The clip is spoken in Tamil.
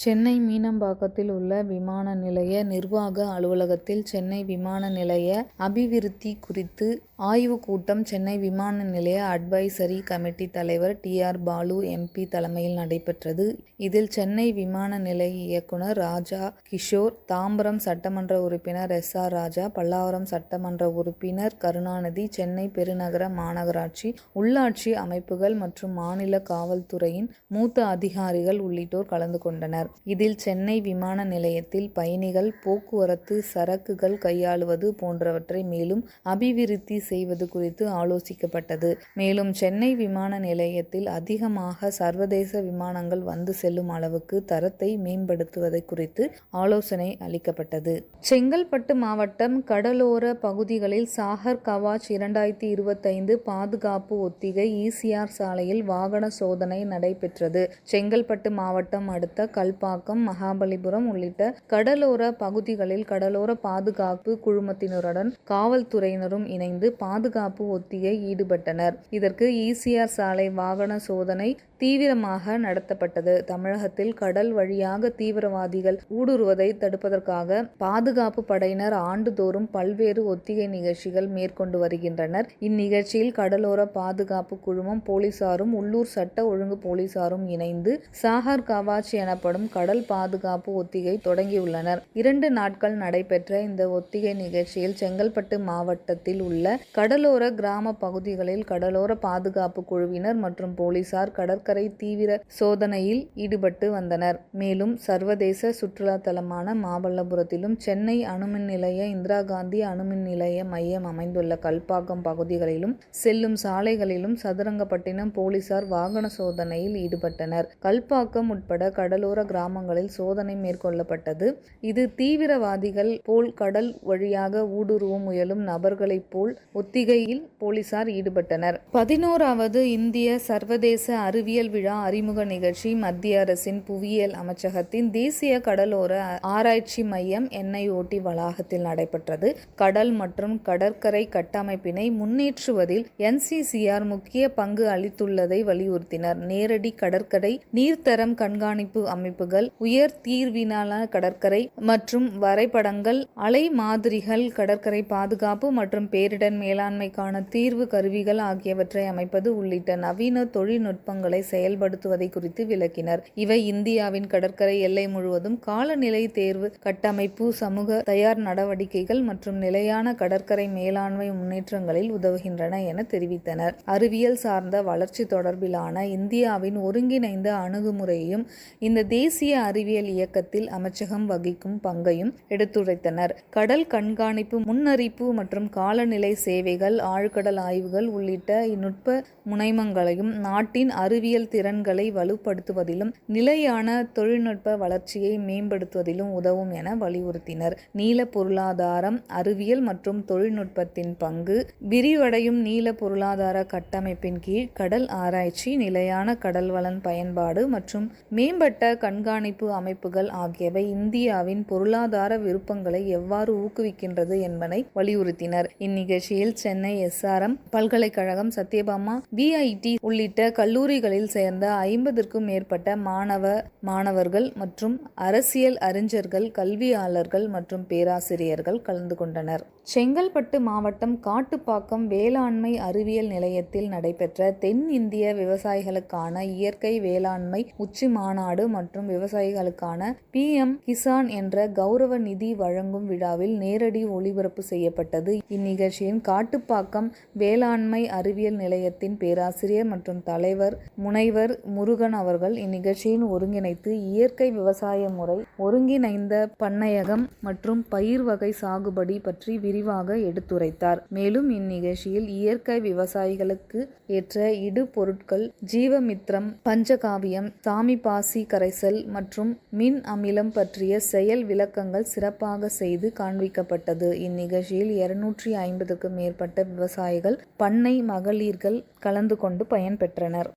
சென்னை மீனம்பாக்கத்தில் உள்ள விமான நிலைய நிர்வாக அலுவலகத்தில் சென்னை விமான நிலைய அபிவிருத்தி குறித்து ஆய்வுக் கூட்டம் சென்னை விமான நிலைய அட்வைசரி கமிட்டி தலைவர் டி. ஆர். பாலு எம்பி தலைமையில் நடைபெற்றது. இதில் சென்னை விமான நிலைய இயக்குனர் ராஜா கிஷோர், தாம்பரம் சட்டமன்ற உறுப்பினர் எஸ். ஆர். ராஜா, பல்லாவரம் சட்டமன்ற உறுப்பினர் கருணாநிதி, சென்னை பெருநகர மாநகராட்சி, உள்ளாட்சி அமைப்புகள் மற்றும் மாநில காவல்துறையின் மூத்த அதிகாரிகள் உள்ளிட்டோர் கலந்து கொண்டனர். இதில் சென்னை விமான நிலையத்தில் பயணிகள் போக்குவரத்து, சரக்குகள் கையாளுவது போன்றவற்றை மேலும் அபிவிருத்தி செய்வது குறித்து ஆலோசிக்கப்பட்டது. மேலும் சென்னை விமான நிலையத்தில் அதிகமாக சர்வதேச விமானங்கள் வந்து செல்லும் அளவுக்கு தரத்தை மேம்படுத்துவதை குறித்து ஆலோசனை அளிக்கப்பட்டது. செங்கல்பட்டு மாவட்டம் கடலோர பகுதிகளில் சாகர் கவாச் இரண்டாயிரத்தி இருபத்தைந்து பாதுகாப்பு ஒத்திகை ஈசிஆர் சாலையில் வாகன சோதனை நடைபெற்றது. செங்கல்பட்டு மாவட்டம் அடுத்த கல்பாக்கம், மகாபலிபுரம் உள்ளிட்ட கடலோர பகுதிகளில் கடலோர பாதுகாப்பு குழுமத்தினருடன் காவல்துறையினரும் இணைந்து பாதுகாப்பு ஒத்திகை ஈடுபட்டனர். இதற்கு ஈ. சாலை வாகன சோதனை தீவிரமாக நடத்தப்பட்டது. தமிழகத்தில் கடல் வழியாக தீவிரவாதிகள் ஊடுருவதை தடுப்பதற்காக பாதுகாப்பு படையினர் ஆண்டுதோறும் பல்வேறு ஒத்திகை நிகழ்ச்சிகள் மேற்கொண்டு வருகின்றனர். இந்நிகழ்ச்சியில் கடலோர பாதுகாப்பு குழுமம் போலீசாரும், உள்ளூர் சட்ட ஒழுங்கு போலீசாரும் இணைந்து சாகர் கவாச் எனப்படும் கடல் பாதுகாப்பு ஒத்திகை தொடங்கியுள்ளனர். இரண்டு நாட்கள் நடைபெற்ற இந்த ஒத்திகை நிகழ்ச்சியில் செங்கல்பட்டு மாவட்டத்தில் உள்ள கடலோர கிராம பகுதிகளில் கடலோர பாதுகாப்பு குழுவினர் மற்றும் போலீசார் கடற்கரை தீவிர சோதனையில் ஈடுபட்டு வந்தனர். மேலும் சர்வதேச சுற்றுலா தலமான மாமல்லபுரத்திலும், சென்னை அணுமின் நிலைய, இந்திரா காந்தி அணுமின் நிலைய மையம் அமைந்துள்ள கல்பாக்கம் பகுதிகளிலும் செல்லும் சாலைகளிலும் சதுரங்கப்பட்டினம் போலீசார் வாகன சோதனையில் ஈடுபட்டனர். கல்பாக்கம் உட்பட கடலோர கிராமங்களில் சோதனை மேற்கொள்ளப்பட்டது. இது தீவிரவாதிகள் போல் கடல் வழியாக ஊடுருவ முயலும் நபர்களைப் போல் ஒத்திகையில் போலீசார் ஈடுபட்டனர். பதினோராவது இந்திய சர்வதேச அறிவியல் விழா அறிமுக நிகழ்ச்சி மத்திய அரசின் புவியியல் அமைச்சகத்தின் தேசிய கடலோர ஆராய்ச்சி மையம் என்ஐஓடி வளாகத்தில் நடைபெற்றது. கடல் மற்றும் கடற்கரை கட்டமைப்பினை முன்னேற்றுவதில் என். சி. சி. ஆர். முக்கிய பங்கு அளித்துள்ளதை வலியுறுத்தினர். நேரடி கடற்கரை நீர்த்தரம் கண்காணிப்பு அமைப்புகள், உயர் தீர்வினால கடற்கரை மற்றும் வரைபடங்கள், அலை மாதிரிகள், கடற்கரை பாதுகாப்பு மற்றும் பேரிடர் மேலாண்மைக்கான தீர்வு கருவிகள் ஆகியவற்றை அமைப்பது உள்ளிட்ட நவீன தொழில்நுட்பங்களை செயல்படுத்துவதை குறித்து விளக்கினர். இவை இந்தியாவின் கடற்கரை எல்லை முழுவதும் காலநிலை தேர்வு கட்டமைப்பு, சமூக தயார் நடவடிக்கைகள் மற்றும் நிலையான கடற்கரை மேலாண்மை முன்னேற்றங்களில் உதவுகின்றன என தெரிவித்தனர். அறிவியல் சார்ந்த வளர்ச்சி தொடர்பிலான இந்தியாவின் ஒருங்கிணைந்த அணுகுமுறையையும், இந்த தேசிய அறிவியல் இயக்கத்தில் அமைச்சகம் வகிக்கும் பங்கையும் எடுத்துரைத்தனர். கடல் கண்காணிப்பு, முன்னறிப்பு மற்றும் காலநிலை சேவைகள், ஆழ்கடல் ஆய்வுகள் உள்ளிட்ட நுட்ப முனைமங்களையும், நாட்டின் அறிவியல் திறன்களை வலுப்படுத்துவதிலும், நிலையான தொழில்நுட்ப வளர்ச்சியை மேம்படுத்துவதிலும் உதவும் என வலியுறுத்தினர். நீல பொருளாதாரம் அறிவியல் மற்றும் தொழில்நுட்பத்தின் பங்கு விரிவடையும் நீல பொருளாதார கட்டமைப்பின் கீழ் கடல் ஆராய்ச்சி, நிலையான கடல்வள பயன்பாடு மற்றும் மேம்பட்ட கண்காணிப்பு அமைப்புகள் ஆகியவை இந்தியாவின் பொருளாதார விருப்பங்களை எவ்வாறு ஊக்குவிக்கின்றது என்பதை வலியுறுத்தினர். இந்நிகழ்ச்சியில் சென்னை எஸ்ஆர்எம் பல்கலைக்கழகம், சத்யபாமா, விஐடி உள்ளிட்ட கல்லூரிகளில் சேர்ந்த ஐம்பதுக்கும் மேற்பட்ட மாணவ, மாணவர்கள் மற்றும் அரசியல் அறிஞர்கள், கல்வியாளர்கள் மற்றும் பேராசிரியர்கள் கலந்து கொண்டனர். செங்கல்பட்டு மாவட்டம் காட்டுப்பாக்கம் வேளாண்மை அறிவியல் நிலையத்தில் நடைபெற்ற தென்னிந்திய விவசாயிகளுக்கான இயற்கை வேளாண்மை உச்சி மாநாடு மற்றும் விவசாயிகளுக்கான பி. எம். கிசான் என்ற கௌரவ நிதி வழங்கும் விழாவில் நேரடி ஒளிபரப்பு செய்யப்பட்டது. இந்நிகழ்ச்சியின் காட்டுப்பாக்கம் வேளாண்மை அறிவியல் நிலையத்தின் பேராசிரியர் மற்றும் தலைவர் முனைவர் முருகன் அவர்கள் இந்நிகழ்ச்சியின் ஒருங்கிணைத்து இயற்கை விவசாய முறை, ஒருங்கிணைந்த பண்ணையகம் மற்றும் பயிர் வகை சாகுபடி பற்றி விரிவாக எடுத்துரைத்தார். மேலும் இந்நிகழ்ச்சியில் இயற்கை விவசாயிகளுக்கு ஏற்ற இடுபொருட்கள், ஜீவமித்திரம் பஞ்சகாவியம், சாமி பாசி கரைசல் மற்றும் மின் அமிலம் பற்றிய செயல் விளக்கங்கள் சிறப்பாக செய்து காண்பிக்கப்பட்டது. இந்நிகழ்ச்சியில் இருநூற்றி ஐம்பதுக்கும் மேற்பட்ட விவசாயிகள், பண்ணை மகளிர்கள் கலந்து கொண்டு பயன்பெற்றனர்.